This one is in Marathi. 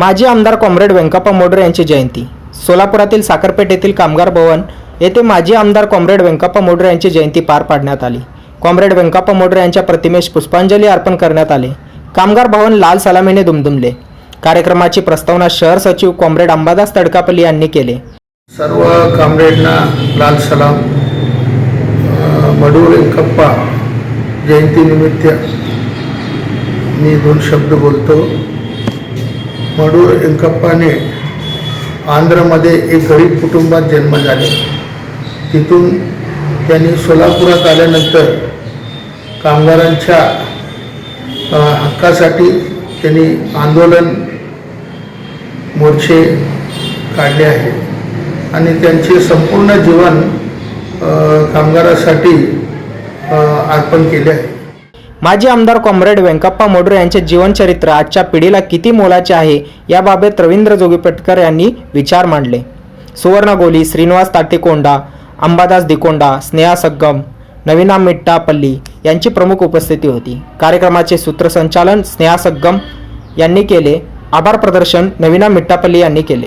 माजी आमदार कॉम्रेड व्यंकप्पा मोडरे यांची जयंती. सोलापुरातील साखरपेठ येथील कामगार भवन येथे माजी आमदार कॉम्रेड व्यंकप्पा मोडरे यांची जयंती पार पाडण्यात आली. कॉम्रेड व्यंकप्पा मोडरे यांच्या प्रतिमेस पुष्पांजली अर्पण करण्यात आले. कामगार भवन लाल सलामीने दुमदुमले. कार्यक्रमाची प्रस्तावना शहर सचिव कॉम्रेड अंबादास तडकापल्ली यांनी केले. सर्व कॉम्रेडना लाल सलाम. मडू व्यंकप्पा जयंतीनिमित्त मी दोन शब्द बोलतो. मडूर एंकप्पाने आंध्रमध्ये एक गरीब कुटुंबात जन्म झाले. तिथून त्यांनी सोलापुरात आल्यानंतर कामगारांच्या हक्कासाठी त्यांनी आंदोलन मोर्चे काढले आहेत आणि त्यांचे संपूर्ण जीवन कामगारासाठी अर्पण केले आहे. माजी आमदार कॉम्रेड व्यंकप्पा मोडरे यांचे जीवनचरित्र आजच्या पिढीला किती मोलाचे आहे याबाबत रवींद्र जोगीपेटकर यांनी विचार मांडले. सुवर्ण गोली श्रीनिवास ताटेकोंडा अंबादास दिकोंडा स्नेहा सग्गम नवीना मिट्टापल्ली यांची प्रमुख उपस्थिती होती. कार्यक्रमाचे सूत्रसंचालन स्नेहा सग्गम यांनी केले. आभार प्रदर्शन नवीना मिट्टापल्ली यांनी केले.